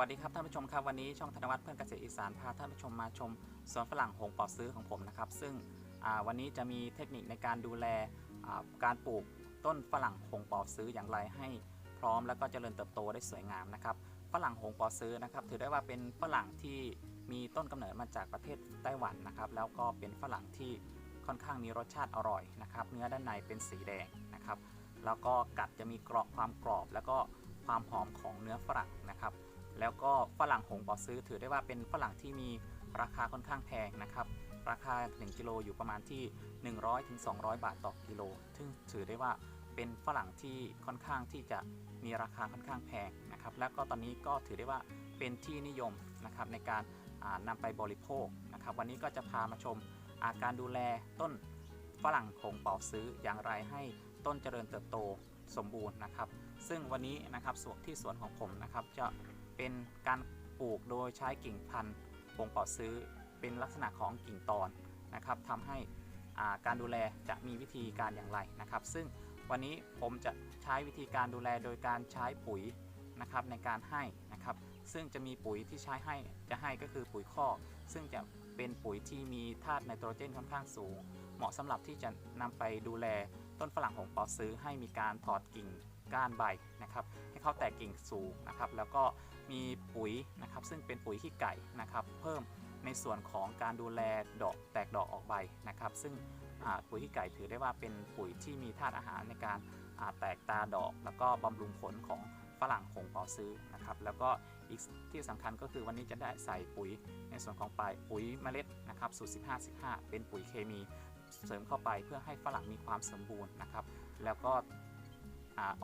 วัสดีครับท่านผู้ชมครับวันนี้ช่องธนวัฒน์เพื่อนเกษตรอีสานพาท่านผู้ชมมาชมสวนฝรั่งหงปอซื้อของผมนะครับ ซึ่งวันนี้จะมีเทคนิคในการดูแลการปลูกต้นฝรั่งหงปอซื้ออย่างไรให้พร้อมแล้วก็เจริญเติบโตได้สวยงามนะครับฝรั่งหงปอซื้อนะครับ ถือได้ว่าเป็นฝรั่งที่มีต้นกำเนิดมาจากประเทศไต้หวันนะครับ แล้วก็เป็นฝรั่งที่ค่อนข้างมีรสชาติอร่อยนะครับ เนื้อด้านในเป็นสีแดงนะครับแล้วก็กัดจะมีกรอบความกรอบ แล้วก็ความหอมของเนื้อฝรั่งนะครับ แล้วก็ฝรั่งหงปอซื้อ ถือได้ว่าเป็นฝรั่งที่มีราคาค่อนข้างแพงนะครับ ราคา 1 กิโลอยู่ประมาณที่ 100ถึง200บาทต่อกิโล ซึ่งถือได้ว่าเป็นฝรั่งที่ค่อนข้างที่จะมีราคาค่อนข้างแพงนะครับ แล้วก็ตอนนี้ก็ถือได้ว่าเป็นที่นิยมนะครับในการอ่านำไปบริโภคนะครับ วันนี้ก็จะพามาชมอาการดูแลต้นฝรั่งหงปอซื้ออย่างไรให้ต้นเจริญเติบโตสมบูรณ์นะครับ ซึ่งวันนี้นะครับสวนที่สวนของผมนะครับจะ เป็นการปลูกโดยใช้กิ่งพันธุ์วงปอซื้อ เป็นลักษณะของกิ่งตอนนะครับทำให้การดูแลจะมีวิธีการอย่างไรนะครับ ซึ่งวันนี้ผมจะใช้วิธีการดูแลโดยการใช้ปุ๋ยนะครับในการให้นะครับ ซึ่งจะมีปุ๋ยที่ใช้ให้จะให้ก็คือปุ๋ยคอกซึ่งจะเป็นปุ๋ยที่มีธาตุไนโตรเจนค่อนข้างสูง เหมาะสำหรับที่จะนำไปดูแลต้นฝรั่งของปอซื้อให้มีการถอดกิ่ง ก้านใบนะครับ ให้เขาแตกกิ่งสูงนะครับ แล้วก็มีปุ๋ยนะครับ ซึ่งเป็นปุ๋ยขี้ไก่นะครับ เพิ่มในส่วนของการดูแลดอกแตกดอกออกใบนะครับ ซึ่งปุ๋ยขี้ไก่ถือได้ว่าเป็นปุ๋ยที่มีธาตุอาหารในการาแตกตาดอก แล้วก็บำรุงผลของฝรั่งหงปอซื้อนะครับ แล้วก็อีกที่สำคัญก็คือวันนี้จะได้ใส่ปุ๋ยในส่วนของปลายปุ๋ยเมล็ดนะครับสูตร 15 15 เป็นปุ๋ยเคมีเสริมเข้าไปเพื่อให้ฝรั่งมีความสมบูรณ์นะครับ แล้วก็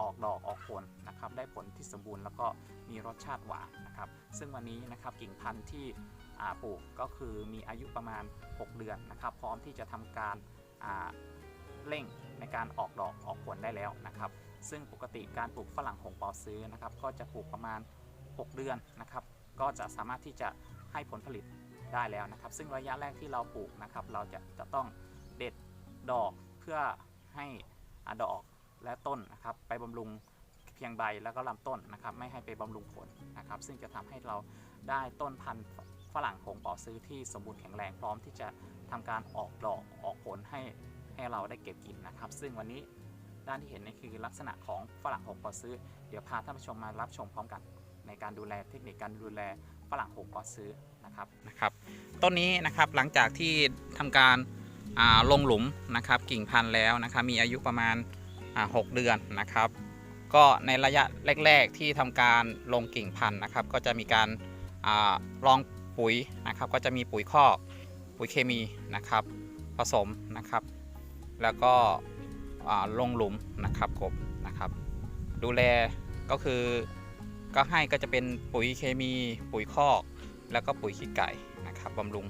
ออกดอกออกผลนะครับได้ผลที่สมบูรณ์แล้วก็มีรสชาติหวานนะครับ ซึ่งวันนี้นะครับกิ่งพันธุ์ที่ปลูกก็คือมีอายุประมาณ 6 เดือนนะครับ พร้อมที่จะทำการเร่งในการออกดอกออกผลได้แล้วนะครับ ซึ่งปกติการปลูกฝรั่งหงปอซื้อนะครับก็จะปลูกประมาณ 6 เดือนนะครับก็จะสามารถที่จะให้ผลผลิตได้แล้วนะครับ ซึ่งระยะแรกที่เราปลูกนะครับ เราจะจะต้องเด็ดดอกเพื่อให้อดอก และต้นนะครับไปบำรุงเพียงใบแล้วก็ลำต้นนะครับไม่ให้ไปบำรุงผลนะครับ ซึ่งจะทำให้เราได้ต้นพันธุ์ฝรั่งหงปอซื้อที่สมบูรณ์แข็งแรงพร้อมที่จะทำการออกดอกออกผลให้ให้เราได้เก็บกินนะครับ ซึ่งวันนี้ด้านที่เห็นนี่คือลักษณะของฝรั่งหงปอซื้อ เดี๋ยวพาท่านผู้ชมมารับชมพร้อมกัน ในการดูแลเทคนิคการดูแลฝรั่งหงปอซื้อนะครับนะครับต้นนี้นะครับหลังจากที่ทำการลงหลุมนะครับกิ่งพันธุ์แล้วนะครับมีอายุประมาณ อ่า6เดือนนะครับ ก็ในระยะแรก ๆ ที่ทำการลงกิ่งพันธุ์นะครับ ก็จะมีการอาลองปุ๋ยนะครับ ก็จะมีปุ๋ยคอกปุ๋ยเคมีนะครับ ผสมนะครับ แล้วก็อ่าลงหลุมนะครับกบนะครับ ดูแลก็คือก็ให้ก็จะเป็นปุ๋ยเคมีปุ๋ยคอก แล้วก็ปุ๋ยขี้ไก่นะครับบำรุง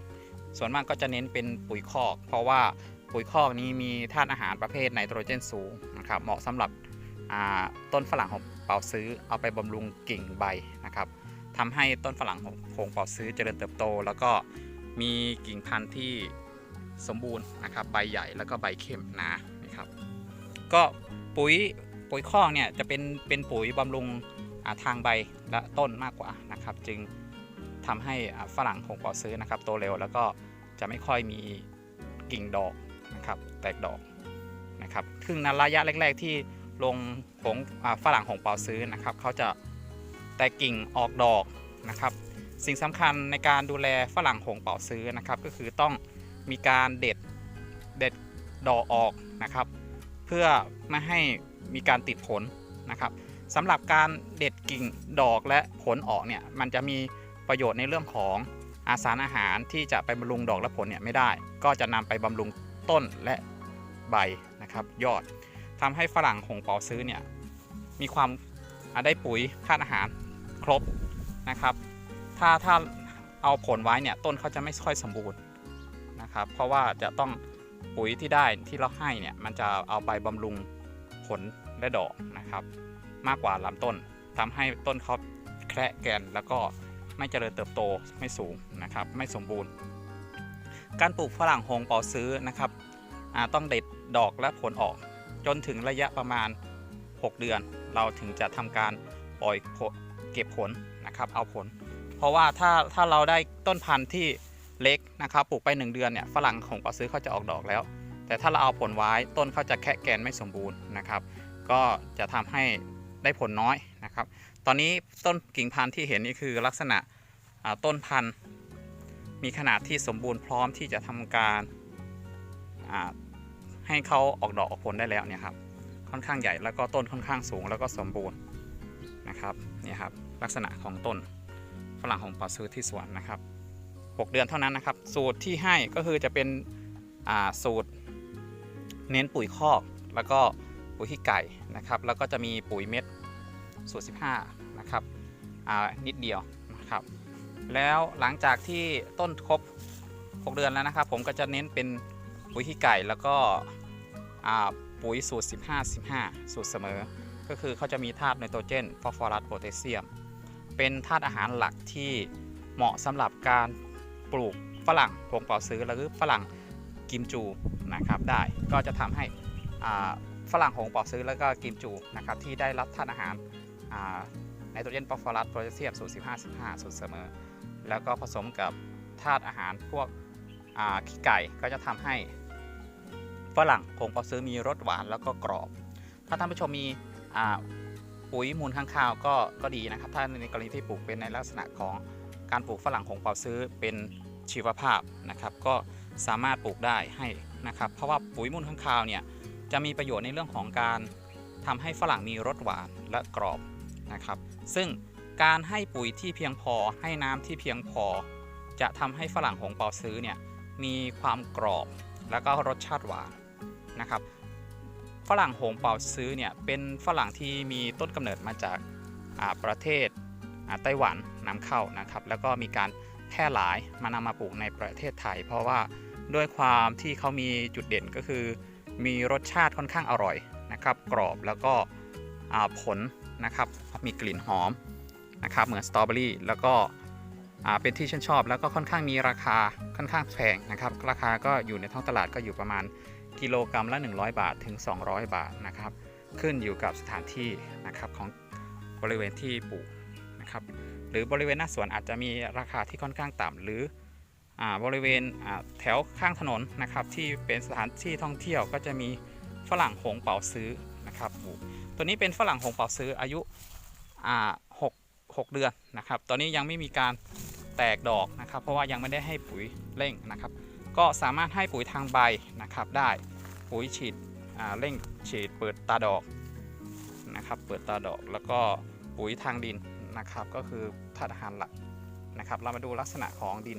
ส่วนมากก็จะเน้นเป็นปุ๋ยคอก เพราะว่าปุ๋ยคอกนี้มีธาตุอาหารประเภทไนโตรเจนสูง นะครับ เหมาะสำหรับต้นฝรั่งของเป่าซื้อเอาไปบำรุงกิ่งใบนะครับทำให้ต้นฝรั่งของโงเป่าซื้อเจริญเติบโต แล้วก็มีกิ่งพันธุ์ที่สมบูรณ์นะครับ ใบใหญ่แล้วก็ใบเข้มหนานะครับ ก็ปุ๋ยปุ๋ยคอกเนี่ยจะเป็นเป็นปุ๋ยบำรุงทางใบและต้นมากกว่านะครับ จึงทำให้ฝรั่งของเป่าซื้อนะครับโตเร็วแล้วก็จะไม่ค่อยมีกิ่งดอกนะครับ แตกดอก นะครับซึ่งในระยะแรก ๆ ที่ลงของฝรั่งของเปาซื้อนะครับเขาจะแตกกิ่งออกดอกนะครับสิ่งสำคัญในการดูแลฝรั่งหงเป่าซื้อนะครับ ก็คือต้องมีการเด็ดเด็ดดอกออกนะครับ เพื่อไม่ให้มีการติดผลนะครับสำหรับการเด็ดกิ่งดอกและผลออกเนี่ยมันจะมีประโยชน์ในเรื่องของอาสารอาหารที่จะไปบำรุงดอกและผลเนี่ยไม่ได้ ก็จะนำไปบำรุงต้นและ ใบนะครับยอดทำให้ฝรั่งหงเปาซื้อเนี่ยมีความาได้ปุ๋ยธาตุอาหารครบนะครับถ้าถ้าเอาผลไว้เนี่ยต้นเขาจะไม่ค่อยสมบูรณ์นะครับเพราะว่าจะต้องปุ๋ยที่ได้ที่เราให้เนี่ยมันจะเอาไปบำรุงผลและดอกนะครับมากกว่าลำต้นทำให้ต้นเขาแคระแกนแล้วก็ไม่เจริญเติบโตไม่สูงนะครับไม่สมบูรณ์ การปลูกฝรั่งหงเปาซื้อนะครับต้องเด็ด ดอกและผลออก จนถึงระยะประมาณ 6 เดือน เราถึงจะทำการปล่อยเก็บผลนะครับ เอาผล เพราะว่าถ้าถ้าเราได้ต้นพันธุ์ที่เล็กนะครับปลูกไป 1 เดือนเนี่ยฝรั่งของปอซื้อเขาจะออกดอกแล้ว แต่ถ้าเราเอาผลไว้ต้นเขาจะแค่แกนไม่สมบูรณ์นะครับ ก็จะทำให้ได้ผลน้อยนะครับ ตอนนี้ต้นกิ่งพันธุ์ที่เห็นนี่คือลักษณะต้นพันธุ์มีขนาดที่สมบูรณ์พร้อมที่จะทำการ ให้เขาออกดอกออกผลได้แล้วเนี่ยครับค่อนข้างใหญ่แล้วก็ต้นค่อนข้างสูงแล้วก็สมบูรณ์นะครับนี่ครับลักษณะของต้นฝรั่งของปอซื้อที่สวนนะครับ 6 เดือนเท่านั้นนะครับ สูตรที่ให้ก็คือจะเป็นอ่าสูตรเน้นปุ๋ยคอกแล้วก็ปุ๋ยขี้ไก่นะครับ แล้วก็จะมีปุ๋ยเม็ดสูตร 15 นะครับอ่านิดเดียวนะครับ แล้วหลังจากที่ต้นครบ 6 เดือนแล้วนะครับ ผมก็จะเน้นเป็น ปุ๋ยขี้ไก่แล้วก็ปุ๋ยสูตร 15 15 สูตรเสมอ ก็คือเขาจะมีธาตุไนโตรเจนฟอสฟอรัสโพแทสเซียม เป็นธาตุอาหารหลักที่เหมาะสำหรับการปลูกฝรั่งพงเป่าซื้อหรือฝรั่งกิมจูนะครับได้ก็จะทำให้ฝรั่งหงเป่าซื้อแล้วก็กิมจูนะครับที่ได้รับธาตุอาหารไนโตรเจนฟอสฟอรัสโพแทสเซียมสูตร 15 15 สูตรเสมอ แล้วก็ผสมกับธาตุอาหารพวกขี้ไก่ก็จะทำให้ ฝรั่งหงเปาซื้อมีรสหวานแล้วก็กรอบ ถ้าท่านผู้ชมมีปุ๋ยมูลข้างคาวก็ก็ดีนะครับ ถ้าในกรณีที่ปลูกเป็นในลักษณะของการปลูกฝรั่งหงเปาซื้อเป็นชีวภาพนะครับ ก็สามารถปลูกได้ให้นะครับ เพราะว่าปุ๋ยมูลข้างคาวเนี่ยจะมีประโยชน์ในเรื่องของการทำให้ฝรั่งมีรสหวานและกรอบนะครับ ซึ่งการให้ปุ๋ยที่เพียงพอให้น้ำที่เพียงพอ จะทำให้ฝรั่งหงเปาซื้อเนี่ยมีความกรอบแล้วก็รสชาติหวาน นะครับฝรั่งหงเป่าซื้อเนี่ยเป็นฝรั่งที่มีต้นกำเนิดมาจากประเทศไต้หวันนำเข้านะครับ แล้วก็มีการแพร่หลายมานำมาปลูกในประเทศไทย เพราะว่าด้วยความที่เขามีจุดเด่นก็คือ มีรสชาติค่อนข้างอร่อยนะครับ กรอบแล้วก็ผลนะครับมีกลิ่นหอมนะครับเหมือนสตรอเบอรี่แล้วก็เป็นที่ชื่นชอบ แล้วก็ค่อนข้างมีราคาค่อนข้างแพงนะครับ ราคาก็อยู่ในท้องตลาดก็อยู่ประมาณ กิโลกรรัมละ 100 บาทถึง 200 บาทนะครับ ขึ้นอยู่กับสถานที่นะครับของบริเวณที่ปลูกนะครับหรือบริเวณหน้าสวนอาจจะมีราคาที่ค่อนข้างต่ำหรืออาบริเวณแถวข้างถนนนะครับที่เป็นสถานที่ท่องเที่ยวก็จะมีฝรั่งหงเป่าซื้อนะครับตัวนี้เป็นฝรั่งหงเป่าซื้ออายุอ่าหกหกเดือนนะครับ ตอนนี้ยังไม่มีการแตกดอกนะครับ เพราะว่ายังไม่ได้ให้ปุ๋ยเร่งนะครับ ก็สามารถให้ปุ๋ยทางใบนะครับได้ปุ๋ยฉีดเร่งฉีดเปิดตาดอกนะครับเปิดตาดอกแล้วก็ปุ๋ยทางดินนะครับก็คือธาตุอาหารหลักนะครับเรามาดูลักษณะของดิน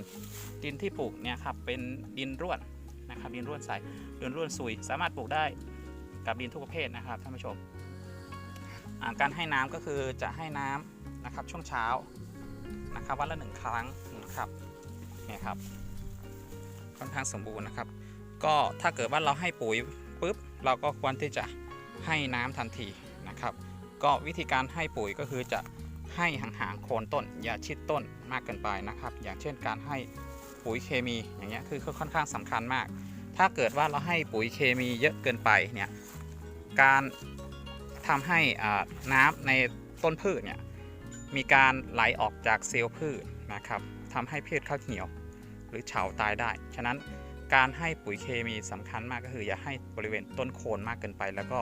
ดินที่ปลูกเนี่ยครับเป็นดินร่วนนะครับดินร่วนใสดินร่วนซุย สามารถปลูกได้กับดินทุกประเภทนะครับท่านผู้ชมการให้น้ำก็คือจะให้น้ำนะครับช่วงเช้านะครับวันละหนึ่งครั้งนะครับเนี่ยครับ ค่อนข้างสมบูรณ์นะครับ ก็ถ้าเกิดว่าเราให้ปุ๋ยปุ๊บเราก็ควรที่จะให้น้ำทันทีนะครับ ก็วิธีการให้ปุ๋ยก็คือจะให้ห่างๆโคนต้น อย่าชิดต้นมากเกินไปนะครับ อย่างเช่นการให้ปุ๋ยเคมีอย่างเงี้ยคือค่อนข้างสำคัญมาก ถ้าเกิดว่าเราให้ปุ๋ยเคมีเยอะเกินไปเนี่ยการทำให้น้ำในต้นพืชเนี่ยมีการไหลออกจากเซลล์พืชนะครับทำให้พืชข้าวเหนียว หรือเฉาตายได้ ฉะนั้นการให้ปุ๋ยเคมีสำคัญมากก็คืออย่าให้บริเวณต้นโคนมากเกินไป แล้วก็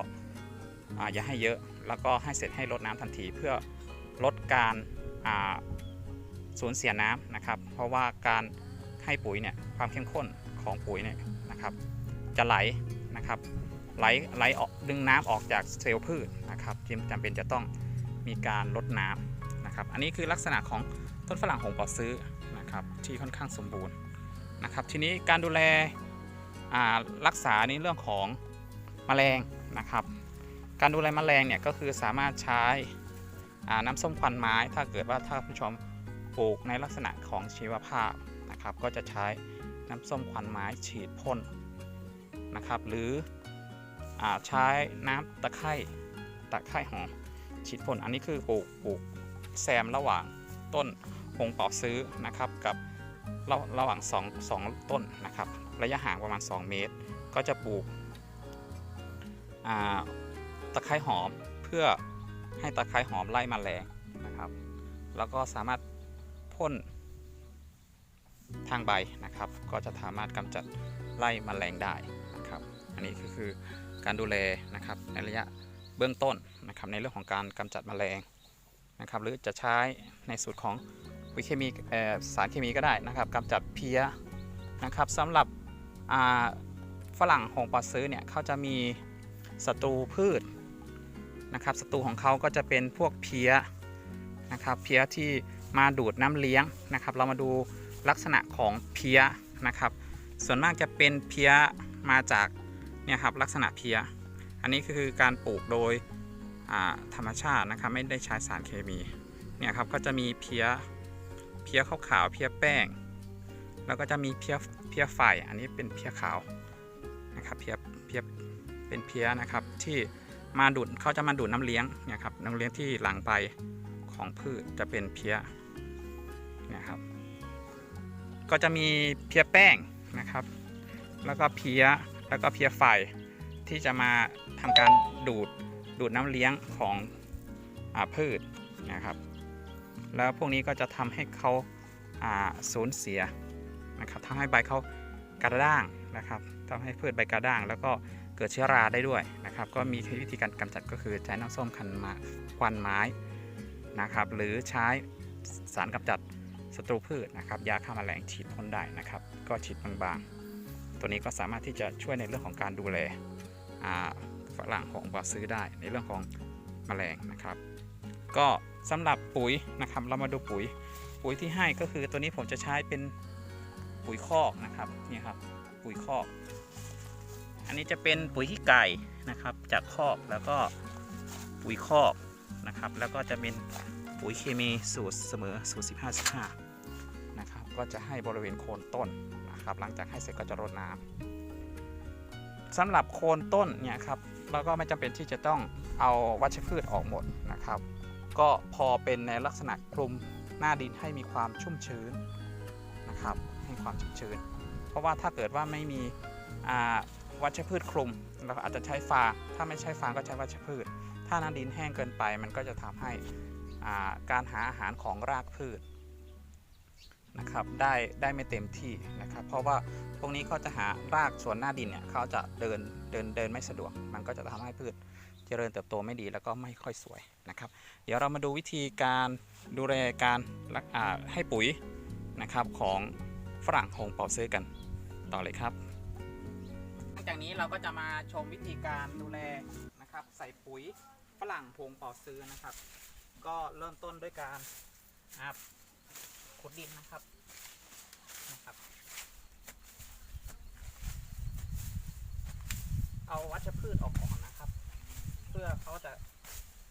อย่าให้เยอะแล้วก็ให้เสร็จให้รดน้ำทันทีเพื่อลดการสูญเสียน้ำนะครับ เพราะว่าการให้ปุ๋ยเนี่ยความเข้มข้นของปุ๋ยเนี่ยนะครับจะไหลนะครับไหลไหลออกดึงน้ำออกจากเซลล์พืชนะครับจึงจำเป็นจะต้องมีการลดน้ำนะครับ อันนี้คือลักษณะของต้นฝรั่งหงปอซื้อนะครับที่ค่อนข้างสมบูรณ์ นะครับ ทีนี้การดูแลรักษาในเรื่องของแมลงนะครับ การดูแลแมลงเนี่ยก็คือสามารถใช้น้ำส้มควันไม้ ถ้าเกิดว่าท่านผู้ชมปลูกในลักษณะของชีวภาพนะครับ ก็จะใช้น้ำส้มควันไม้ฉีดพ่นนะครับ หรืออใช้น้ำตะไคร่ตะไคร่หอมฉีดพ่นอันนี้คือปลูกปลูกแซมระหว่างต้นหงเป่าซื้อนะครับกับ ระระหว่าง2 2ต้นนะครับ ระยะห่างประมาณ 2 เมตร ก็จะปลูกตะไคร้หอมเพื่อให้ตะไคร้หอมไล่มแมลงนะครับ แล้วก็สามารถพ่นทางใบนะครับ ก็จะสามารถกำจัดไล่มแมลงได้นะครับ อันนี้ก็คือการดูแลนะครับในระยะเบื้องต้นนะครับในเรื่องของการกำจัดมแมลงนะครับ หรือจะใช้ในสูตรของ วิเคมีสารเคมีก็ได้นะครับกำจัดเพี้ยนะครับสำหรับฝรั่งหงปอซื้อเนี่ยเขาจะมีศัตรูพืชนะครับศัตรูของเขาก็จะเป็นพวกเพี้ยนะครับเพี้ยที่มาดูดน้ำเลี้ยงนะครับ เรามาดูลักษณะของเพี้ยนะครับ ส่วนมากจะเป็นเพี้ยมาจากเนี่ยครับลักษณะเพี้ย อันนี้คือการปลูกโดยธรรมชาตินะครับไม่ได้ใช้สารเคมีเนี่ยครับก็จะมีเพี้ย เพี้ยขาวๆเพี้ยแป้ง แล้วก็จะมีเพี้ยเพี้ยไฟอันนี้เป็นเพี้ยขาวนะครับเพี้ยเพี้ยเป็นเพี้ยนะครับที่มาดูดเขาจะมาดูดน้ำเลี้ยงเนี่ยครับน้ำเลี้ยงที่หลังใบของพืชจะเป็นเพี้ยนี่ยครับก็จะมีเพี้ยแป้งนะครับ แล้วก็เพี้ยแล้วก็เพี้ยไฟที่จะมาทำการดูดดูดน้ำเลี้ยงของอพืชนะครับ แล้วพวกนี้ก็จะทำให้เขาสูญเสียนะครับทำให้ใบเขากระด้างนะครับทำให้พืชใบกระด้าง แล้วก็เกิดเชื้อราได้ด้วยนะครับ ก็มีวิธีการกำจัดก็คือใช้น้ำส้มคันมาควันไม้นะครับ หรือใช้สารกำจัดศัตรูพืชนะครับ ยาฆ่าแมลงฉีดพ่นได้นะครับ ก็ฉีดบางๆ ตัวนี้ก็สามารถที่จะช่วยในเรื่องของการดูแลฝรั่งของบราซื้อได้ในเรื่องของแมลงนะครับ ก็สำหรับปุ๋ยนะครับ เรามาดูปุ๋ย ปุ๋ยที่ให้ก็คือตัวนี้ผมจะใช้เป็นปุ๋ยคอกนะครับนี่ครับปุ๋ยคอก อันนี้จะเป็นปุ๋ยขี้ไก่นะครับ จากคอกแล้วก็ปุ๋ยคอกนะครับ แล้วก็จะเป็นปุ๋ยเคมีสูตรเสมอสูตร15 15นะครับ ก็จะให้บริเวณโคนต้นนะครับ หลังจากให้เสร็จก็จะรดน้ำสำหรับโคนต้นเนี่ยครับเราก็ไม่จำเป็นที่จะต้องเอาวัชพืชออกหมดนะครับ ก็พอเป็นในลักษณะคลุมหน้าดินให้มีความชุ่มชื้นนะครับ ให้ความชุ่มชื้น เพราะว่าถ้าเกิดว่าไม่มีวัชพืชคลุมเราอาจจะใช้ฟาง ถ้าไม่ใช้ฟางก็ใช้วัชพืช ถ้าหน้าดินแห้งเกินไป มันก็จะทำให้าการหาอาหารของรากพืชนะครับได้ได้ไม่เต็มที่นะครับ เพราะว่าพวกนี้เขาจะหารากส่วนหน้าดินเนี่ยเขาจะเดินเดินเดินไม่สะดวก มันก็จะทำให้พืช จริญเติบโตไม่ดีแล้วก็ไม่ค่อยสวยนะครับ เดี๋ยวเรามาดูวิธีการดูแลการรักให้ปุ๋ยนะครับของฝรั่งหงเป่าซื้อกันต่อเลยครับหลังจากนี้เราก็จะมาชมวิธีการดูแลนะครับ ใส่ปุ๋ยฝรั่งพงเป่าซื้อนะครับ ก็เริ่มต้นด้วยการครับขุดดินนะครับนะครับ เอาวัชพืชออกก่อน พื่อเขาจะ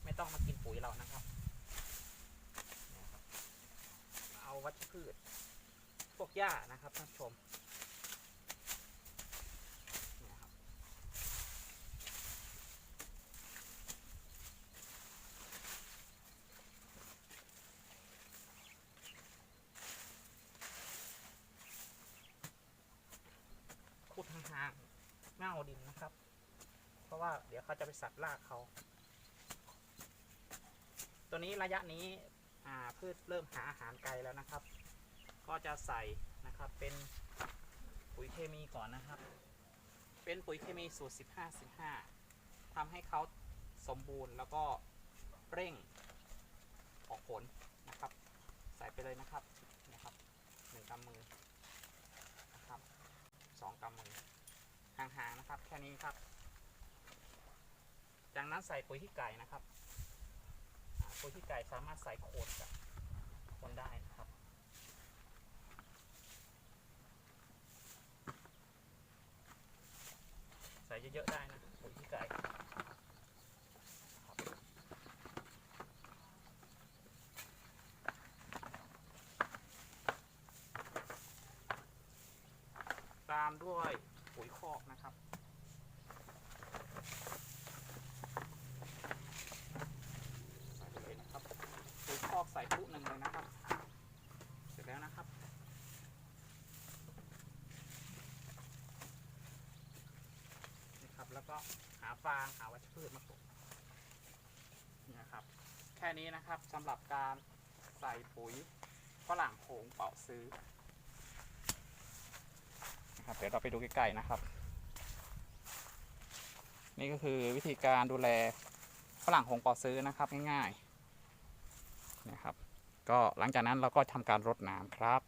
ไม่ต้องมากินปุ๋ยเรานะครับ เอาวัชพืช พวกหญ้านะครับท่านชมขุดห่างๆเง่าดินนะครับ เพราะว่าเดี๋ยวเขาจะไปสัตว์ลากเขา ตัวนี้ระยะนี้พืชเริ่มหาอาหารไกลแล้วนะครับ ก็จะใส่นะครับเป็นปุ๋ยเคมีก่อนนะครับ เป็นปุ๋ยเคมีสูตร 15 15ทำให้เขาสมบูรณ์แล้วก็เร่งออกผลนะครับ ใส่ไปเลยนะครับนะครับหนึ่งกำมือนะครับสองกำมือห่างๆนะครับ แค่นี้ครับ จากนั้นใส่ปุ๋ยที่ไก่นะครับปุ๋ยที่ไก่สามารถใส่โคนกับคนได้นะครับ ใส่เยอะๆได้นะปุ๋ยที่ไก่ตามด้วยปุ๋ยคอกนะครับ ใส่ไปเลยนะครับปุ๋ยค อกใส่ปุ๊หนึ่งเลยนะครับ เสร็จแล้วนะครับนะครับ แล้วก็หาฟางหาวัชพืชมาปลูกนี่นะครับ แค่นี้นะครับสำหรับการใส่ปุ๋ยฝรั่งโขงเป่าซื้อนะครับเดี๋ยวเราไปดูใกล้ๆนะครับ นี่ก็คือวิธีการดูแลฝรั่งโขงเป่าซื้อนะครับง่ายๆ นะครับ ก็หลังจากนั้นเราก็ทำการรดน้ำครับ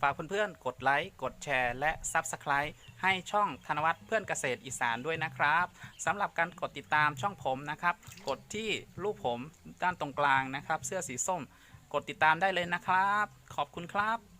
ฝากเพื่อนๆ กดไลค์ กดแชร์ และ Subscribe ให้ช่องธนวัฒน์เพื่อนเกษตรอีสานด้วยนะครับสำหรับการกดติดตามช่องผมนะครับ กดที่รูปผมด้านตรงกลางนะครับ เสื้อสีส้ม กดติดตามได้เลยนะครับ ขอบคุณครับ